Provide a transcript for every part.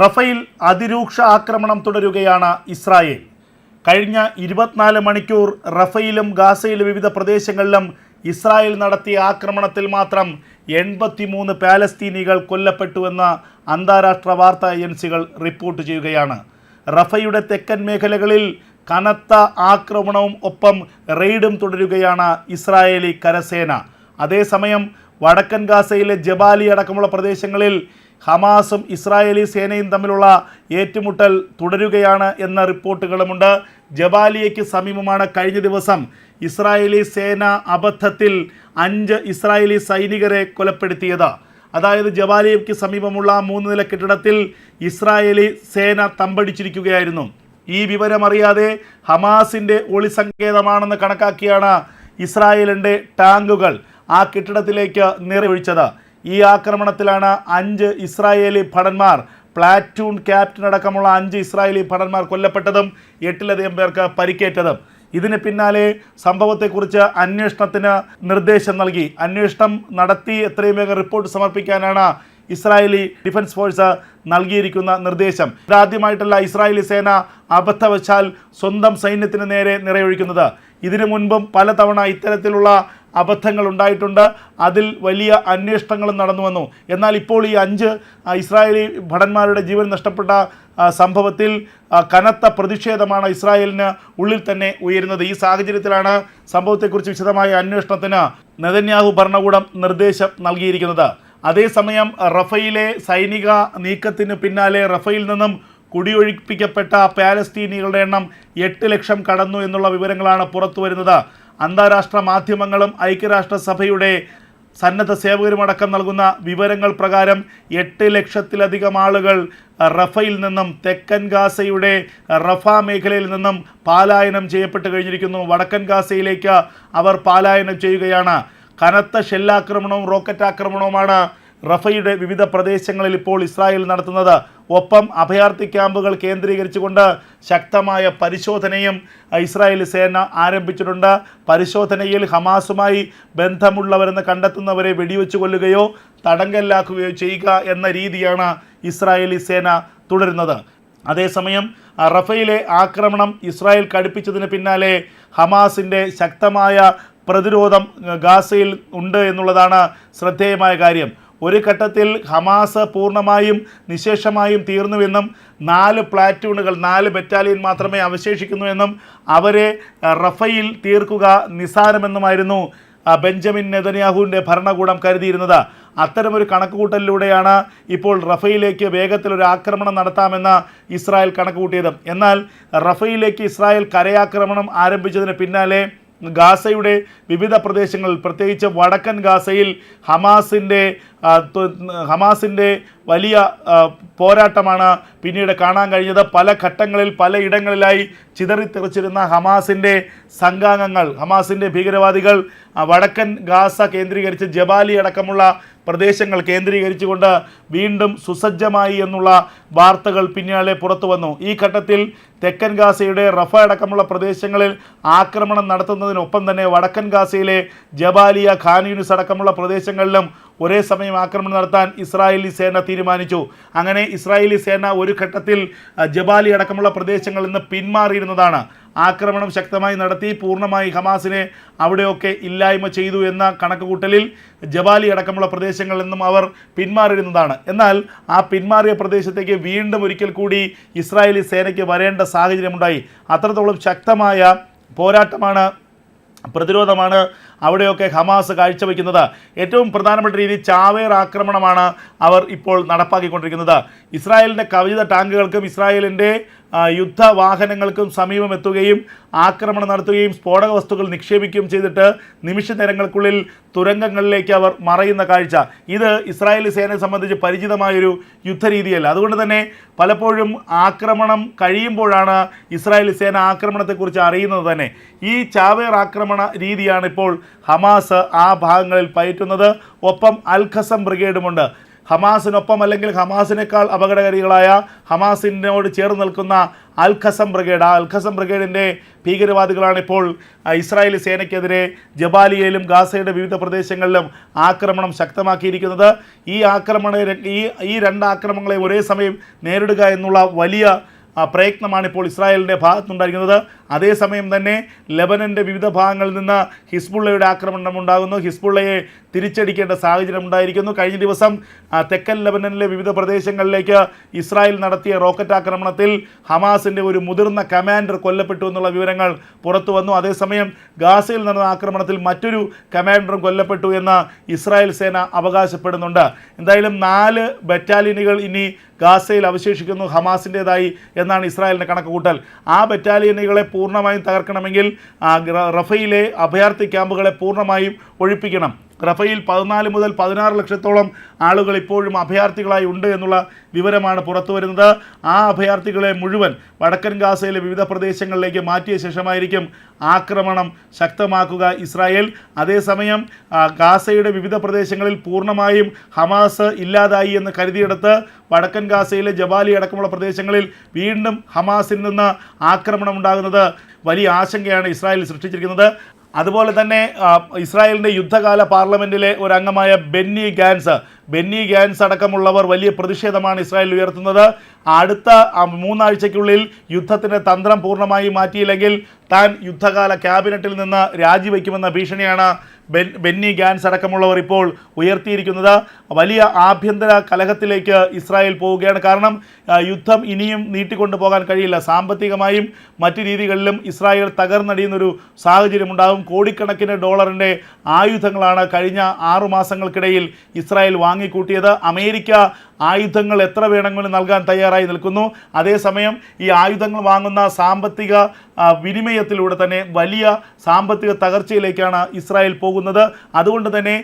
Rafale അതിരൂക്ഷ ആക്രമണം തുടരുകയാണ് Israel. കഴിഞ്ഞ ഇരുപത്തിനാല് മണിക്കൂർ റഫയിലും ഗാസയിലും വിവിധ പ്രദേശങ്ങളിലും ഇസ്രായേൽ നടത്തിയ ആക്രമണത്തിൽ മാത്രം എൺപത്തിമൂന്ന് പാലസ്തീനികൾ കൊല്ലപ്പെട്ടുവെന്ന് അന്താരാഷ്ട്ര വാർത്താ ഏജൻസികൾ റിപ്പോർട്ട് ചെയ്യുകയാണ്. റഫയുടെ തെക്കൻ മേഖലകളിൽ കനത്ത ആക്രമണവും ഒപ്പം റെയ്ഡും തുടരുകയാണ് ഇസ്രായേലി കരസേന. അതേസമയം വടക്കൻ ഗാസയിലെ ജബാലി അടക്കമുള്ള പ്രദേശങ്ങളിൽ ഹമാസും ഇസ്രായേലി സേനയും തമ്മിലുള്ള ഏറ്റുമുട്ടൽ തുടരുകയാണ് എന്ന റിപ്പോർട്ടുകളുമുണ്ട്. ജബാലിയയ്ക്ക് സമീപമാണ് കഴിഞ്ഞ ദിവസം ഇസ്രായേലി സേന അബദ്ധത്തിൽ അഞ്ച് ഇസ്രായേലി സൈനികരെ കൊലപ്പെടുത്തിയത്. അതായത് ജബാലിയയ്ക്ക് സമീപമുള്ള മൂന്ന് നില കെട്ടിടത്തിൽ ഇസ്രായേലി സേന തമ്പടിച്ചിരിക്കുകയായിരുന്നു. ഈ വിവരമറിയാതെ ഹമാസിന്റെ ഒളിസങ്കേതമാണെന്ന് കണക്കാക്കിയാണ് ഇസ്രായേലിന്റെ ടാങ്കുകൾ ആ കെട്ടിടത്തിലേക്ക് നിറയൊഴിച്ചത്. ഈ ആക്രമണത്തിലാണ് അഞ്ച് ഇസ്രായേലി ഭടന്മാർ പ്ലാറ്റൂൺ ക്യാപ്റ്റൻ അടക്കമുള്ള അഞ്ച് ഇസ്രായേലി ഭടന്മാർ കൊല്ലപ്പെട്ടതും എട്ടിലധികം പേർക്ക് പരിക്കേറ്റതും. ഇതിന് പിന്നാലെ സംഭവത്തെക്കുറിച്ച് അന്വേഷണത്തിന് നിർദ്ദേശം നൽകി. അന്വേഷണം നടത്തി എത്രയും വേഗം റിപ്പോർട്ട് സമർപ്പിക്കാനാണ് ഇസ്രായേലി ഡിഫൻസ് ഫോഴ്സ് നൽകിയിരിക്കുന്ന നിർദ്ദേശം. ഇതാദ്യമായിട്ടല്ല ഇസ്രായേലി സേന അബദ്ധവശാൽ സ്വന്തം സൈന്യത്തിന് നേരെ നിറയൊഴിക്കുന്നത്. ഇതിനു മുൻപും പലതവണ ഇത്തരത്തിലുള്ള അബദ്ധങ്ങൾ ഉണ്ടായിട്ടുണ്ട്. അതിൽ വലിയ അന്വേഷണങ്ങളും നടന്നു വന്നു എന്നാൽ ഇപ്പോൾ ഈ അഞ്ച് ഇസ്രായേലി ഭടന്മാരുടെ ജീവൻ നഷ്ടപ്പെട്ട സംഭവത്തിൽ കനത്ത പ്രതിഷേധമാണ് ഇസ്രായേലിന് ഉള്ളിൽ തന്നെ ഉയരുന്നത്. ഈ സാഹചര്യത്തിലാണ് സംഭവത്തെക്കുറിച്ച് വിശദമായ അന്വേഷണത്തിന് നെതന്യാഹു ഭരണകൂടം നിർദ്ദേശം നൽകിയിരിക്കുന്നത്. അതേസമയം റഫയിലെ സൈനിക നീക്കത്തിന് പിന്നാലെ റഫയിൽ നിന്നും കുടിയൊഴിപ്പിക്കപ്പെട്ട പാലസ്തീനികളുടെ എണ്ണം എട്ട് ലക്ഷം കടന്നു എന്നുള്ള വിവരങ്ങളാണ് പുറത്തു വരുന്നത്. അന്താരാഷ്ട്ര മാധ്യമങ്ങളും ഐക്യരാഷ്ട്രസഭയുടെ സന്നദ്ധ സേവകരുമടക്കം നൽകുന്ന വിവരങ്ങൾ പ്രകാരം എട്ട് ലക്ഷത്തിലധികം ആളുകൾ റഫയിൽ നിന്നും തെക്കൻ ഗാസയുടെ റഫ മേഖലയിൽ നിന്നും പാലായനം ചെയ്യപ്പെട്ട് കഴിഞ്ഞിരിക്കുന്നു. വടക്കൻ ഗാസയിലേക്ക് അവർ പാലായനം ചെയ്യുകയാണ്. കനത്ത ഷെല്ലാക്രമണവും റോക്കറ്റ് ആക്രമണവുമാണ് റഫയുടെ വിവിധ പ്രദേശങ്ങളിൽ ഇപ്പോൾ ഇസ്രായേൽ നടത്തുന്നത് ഒപ്പം അഭയാർത്ഥി ക്യാമ്പുകൾ കേന്ദ്രീകരിച്ചുകൊണ്ട് ശക്തമായ പരിശോധനയും ഇസ്രായേൽ സേന ആരംഭിച്ചിട്ടുണ്ട്. പരിശോധനയിൽ ഹമാസുമായി ബന്ധമുള്ളവരെന്ന് കണ്ടെത്തുന്നവരെ വെടിവെച്ചു കൊല്ലുകയോ തടങ്കലിലാക്കുകയോ ചെയ്യുക എന്ന രീതിയാണ് ഇസ്രായേലി സേന തുടരുന്നത്. അതേസമയം റഫയിലെ ആക്രമണം ഇസ്രായേൽ കടുപ്പിച്ചതിന് പിന്നാലെ ഹമാസിന്റെ ശക്തമായ പ്രതിരോധം ഗാസയിൽ ഉണ്ട് എന്നുള്ളതാണ് ശ്രദ്ധേയമായ കാര്യം. ഒരു ഘട്ടത്തിൽ ഹമാസ് പൂർണമായും നിശേഷമായും തീർന്നുവെന്നും നാല് പ്ലാറ്റൂണുകൾ നാല് ബറ്റാലിയൻ മാത്രമേ അവശേഷിക്കുന്നുവെന്നും അവരെ റഫയിൽ തീർക്കുക നിസ്സാരമെന്നുമായിരുന്നു ബെഞ്ചമിൻ നെതന്യാഹുവിന്റെ ഭരണകൂടം കരുതിയിരുന്നത്. അത്തരമൊരു കണക്കുകൂട്ടലിലൂടെയാണ് ഇപ്പോൾ റഫയിലേക്ക് വേഗത്തിൽ ഒരു ആക്രമണം നടത്താമെന്ന് ഇസ്രായേൽ കണക്കുകൂട്ടിയത്. എന്നാൽ റഫയിലേക്ക് ഇസ്രായേൽ കരയാക്രമണം ആരംഭിച്ചതിന് പിന്നാലെ ഗാസയുടെ വിവിധ പ്രദേശങ്ങളിൽ പ്രത്യേകിച്ച് വടക്കൻ ഗാസയിൽ ഹമാസിന്റെ ഹമാസിന്റെ വലിയ പോരാട്ടമാണ് പിന്നീട് കാണാൻ കഴിഞ്ഞത്. പല ഘട്ടങ്ങളിൽ പലയിടങ്ങളിലായി ചിതറിത്തെറിച്ചിരുന്ന ഹമാസിന്റെ സംഘാംഗങ്ങൾ ഹമാസിന്റെ ഭീകരവാദികൾ വടക്കൻ ഗാസ കേന്ദ്രീകരിച്ച് ജബാലി അടക്കമുള്ള പ്രദേശങ്ങൾ കേന്ദ്രീകരിച്ചുകൊണ്ട് വീണ്ടും സുസജ്ജമായി എന്നുള്ള വാർത്തകൾ പിന്നാലെ പുറത്തു വന്നു. ഈ ഘട്ടത്തിൽ തെക്കൻ ഗാസയുടെ റഫ അടക്കമുള്ള പ്രദേശങ്ങളിൽ ആക്രമണം നടത്തുന്നതിനൊപ്പം തന്നെ വടക്കൻ ഗാസയിലെ ജബാലിയ ഖാൻ യൂണിസ് അടക്കമുള്ള പ്രദേശങ്ങളിലും ഒരേ സമയം ആക്രമണം നടത്താൻ ഇസ്രായേലി സേന തീരുമാനിച്ചു. അങ്ങനെ ഇസ്രായേലി സേന ഒരു ഘട്ടത്തിൽ ജബാലി അടക്കമുള്ള പ്രദേശങ്ങളിൽ നിന്ന് പിന്മാറിയിരുന്നതാണ്. ആക്രമണം ശക്തമായി നടത്തി പൂർണമായി ഹമാസിനെ അവിടെയൊക്കെ ഇല്ലായ്മ ചെയ്തു എന്ന കണക്കുകൂട്ടലിൽ ജബാലി അടക്കമുള്ള പ്രദേശങ്ങളിൽ നിന്നും അവർ പിന്മാറിയിരുന്നതാണ്. എന്നാൽ ആ പിന്മാറിയ പ്രദേശത്തേക്ക് വീണ്ടും ഒരിക്കൽ കൂടി ഇസ്രായേലി സേനയ്ക്ക് വരേണ്ട സാഹചര്യമുണ്ടായി. അത്രത്തോളം ശക്തമായ പോരാട്ടമാണ് പ്രതിരോധമാണ് അവിടെയൊക്കെ ഹമാസ് കാഴ്ചവെക്കുന്നത്. ഏറ്റവും പ്രധാനപ്പെട്ട രീതി ചാവേർ ആക്രമണമാണ് അവർ ഇപ്പോൾ നടപ്പാക്കിക്കൊണ്ടിരിക്കുന്നത്. ഇസ്രായേലിന്റെ കവിത ടാങ്കുകൾക്കും ഇസ്രായേലിന്റെ യുദ്ധവാഹനങ്ങൾക്കും സമീപം എത്തുകയും ആക്രമണം നടത്തുകയും സ്ഫോടക വസ്തുക്കൾ നിക്ഷേപിക്കുകയും ചെയ്തിട്ട് നിമിഷ നേരങ്ങൾക്കുള്ളിൽ തുരങ്കങ്ങളിലേക്ക് അവർ മറയുന്ന കാഴ്ച. ഇത് ഇസ്രായേലി സേനയെ സംബന്ധിച്ച് പരിചിതമായൊരു യുദ്ധരീതിയല്ല. അതുകൊണ്ട് തന്നെ പലപ്പോഴും ആക്രമണം കഴിയുമ്പോഴാണ് ഇസ്രായേലി സേന ആക്രമണത്തെക്കുറിച്ച് അറിയുന്നത് തന്നെ. ഈ ചാവേർ ആക്രമണ രീതിയാണ് ഇപ്പോൾ ഹമാസ് ആ ഭാഗങ്ങളിൽ പയറ്റുന്നത്. ഒപ്പം അൽഖസം ബ്രിഗേഡുമുണ്ട്. ഹമാസിനൊപ്പം അല്ലെങ്കിൽ ഹമാസിനേക്കാൾ അപകടകാരികളായ ഹമാസിനോട് ചേർന്ന് നിൽക്കുന്ന അൽ ഖസം ബ്രിഗേഡ്. ആ അൽ ഖസം ബ്രിഗേഡിന്റെ ഭീകരവാദികളാണ് ഇപ്പോൾ ഇസ്രായേലി സേനയ്ക്കെതിരെ ജബാലിയയിലും ഗാസയുടെ വിവിധ പ്രദേശങ്ങളിലും ആക്രമണം ശക്തമാക്കിയിരിക്കുന്നത്. ഈ ആക്രമണ ഈ ഈ രണ്ട് ആക്രമണങ്ങളെ ഒരേ സമയം നേരിടുക എന്നുള്ള വലിയ പ്രയത്നമാണ് ഇപ്പോൾ ഇസ്രായേലിന്റെ ഭാഗത്തുണ്ടായിരിക്കുന്നത് അതേസമയം തന്നെ ലബനന്റെ വിവിധ ഭാഗങ്ങളിൽ നിന്ന് ഹിസ്ബുള്ളയുടെ ആക്രമണം ഉണ്ടാകുന്നു. ഹിസ്ബുള്ളയെ തിരിച്ചടിക്കേണ്ട സാഹചര്യം ഉണ്ടായിരിക്കുന്നു. കഴിഞ്ഞ ദിവസം തെക്കൻ ലബനനിലെ വിവിധ പ്രദേശങ്ങളിലേക്ക് ഇസ്രായേൽ നടത്തിയ റോക്കറ്റ് ആക്രമണത്തിൽ ഹമാസിന്റെ ഒരു മുതിർന്ന കമാൻഡർ കൊല്ലപ്പെട്ടു എന്നുള്ള വിവരങ്ങൾ പുറത്തു വന്നു. അതേസമയം ഗാസയിൽ നടന്ന ആക്രമണത്തിൽ മറ്റൊരു കമാൻഡറും കൊല്ലപ്പെട്ടു എന്ന് ഇസ്രായേൽ സേന അവകാശപ്പെടുന്നുണ്ട്. എന്തായാലും നാല് ബറ്റാലിയനുകൾ ഇനി ഗാസയിൽ അവശേഷിക്കുന്നു. ഹമാസിന്റേതായി എന്നാണ് ഇസ്രായേലിന്റെ കണക്കുകൂട്ടൽ. ആ ബറ്റാലിയനുകളെ പൂർണമായും തകർക്കണമെങ്കിൽ റഫയിലെ അഭയാർത്ഥി ക്യാമ്പുകളെ പൂർണമായും ഒഴിപ്പിക്കണം. റഫയിൽ പതിനാല് മുതൽ പതിനാറ് ലക്ഷത്തോളം ആളുകൾ ഇപ്പോഴും അഭയാർത്ഥികളായി ഉണ്ട് എന്നുള്ള വിവരമാണ് പുറത്തു വരുന്നത്. ആ അഭയാർത്ഥികളെ മുഴുവൻ വടക്കൻ ഗാസയിലെ വിവിധ പ്രദേശങ്ങളിലേക്ക് മാറ്റിയ ശേഷമായിരിക്കും ആക്രമണം ശക്തമാക്കുക ഇസ്രായേൽ. അതേസമയം ഗാസയുടെ വിവിധ പ്രദേശങ്ങളിൽ പൂർണമായും ഹമാസ് ഇല്ലാതായി എന്ന് കരുതിയെടുത്ത് വടക്കൻ ഗാസയിലെ ജബാലി അടക്കമുള്ള പ്രദേശങ്ങളിൽ വീണ്ടും ഹമാസിൽ നിന്ന് ആക്രമണം ഉണ്ടാകുന്നത് വലിയ ആശങ്കയാണ് ഇസ്രായേൽ സൃഷ്ടിച്ചിരിക്കുന്നത്. അതുപോലെ തന്നെ ഇസ്രായേലിന്റെ യുദ്ധകാല പാർലമെന്റിലെ ഒരു അംഗമായ ബെന്നി ഗാൻസ്. ബെന്നി ഗാൻസ് അടക്കമുള്ളവർ വലിയ പ്രതിഷേധമാണ് ഇസ്രായേൽ ഉയർത്തുന്നത്. അടുത്ത മൂന്നാഴ്ചയ്ക്കുള്ളിൽ യുദ്ധത്തിന്റെ തന്ത്രം പൂർണമായി മാറ്റിയില്ലെങ്കിൽ താൻ യുദ്ധകാല ക്യാബിനറ്റിൽ നിന്ന് രാജിവെക്കുമെന്ന ഭീഷണിയാണ് ബെന്നി ഗാൻസ് അടക്കമുള്ളവർ ഇപ്പോൾ ഉയർത്തിയിരിക്കുന്നത് വലിയ ആഭ്യന്തര കലഹത്തിലേക്ക് ഇസ്രായേൽ പോവുകയാണ്. കാരണം യുദ്ധം ഇനിയും നീട്ടിക്കൊണ്ടു പോകാൻ കഴിയില്ല. സാമ്പത്തികമായും മറ്റ് രീതികളിലും ഇസ്രായേൽ തകർന്നടിയുന്നൊരു സാഹചര്യം ഉണ്ടാകും കോടിക്കണക്കിന് ഡോളറിന്റെ ആയുധങ്ങളാണ് കഴിഞ്ഞ ആറു മാസങ്ങൾക്കിടയിൽ ഇസ്രായേൽ വാങ്ങിക്കൂട്ടിയത്. അമേരിക്ക ആയുധങ്ങൾ എത്ര വേണമെങ്കിലും നൽകാൻ തയ്യാറായി നിൽക്കുന്നു. അതേസമയം ഈ ആയുധങ്ങൾ വാങ്ങുന്ന സാമ്പത്തിക വിനിമയത്തിലൂടെ തന്നെ വലിയ സാമ്പത്തിക തകർച്ചയിലേക്കാണ് ഇസ്രായേൽ പോകുന്നത്. അതുകൊണ്ട് തന്നെ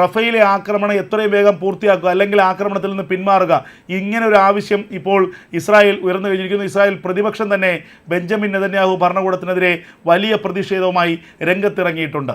റഫേലെ ആക്രമണം എത്രയും വേഗം പൂർത്തിയാക്കുക അല്ലെങ്കിൽ ആക്രമണത്തിൽ നിന്ന് പിന്മാറുക ഇങ്ങനെ ഒരു ആവശ്യം ഇപ്പോൾ ഇസ്രായേൽ ഉയർന്നു കഴിഞ്ഞിരിക്കുന്നു. ഇസ്രായേൽ പ്രതിപക്ഷം തന്നെ ബെഞ്ചമിൻ നെതന്യാഹു ഭരണകൂടത്തിനെതിരെ വലിയ പ്രതിഷേധവുമായി രംഗത്തിറങ്ങിയിട്ടുണ്ട്.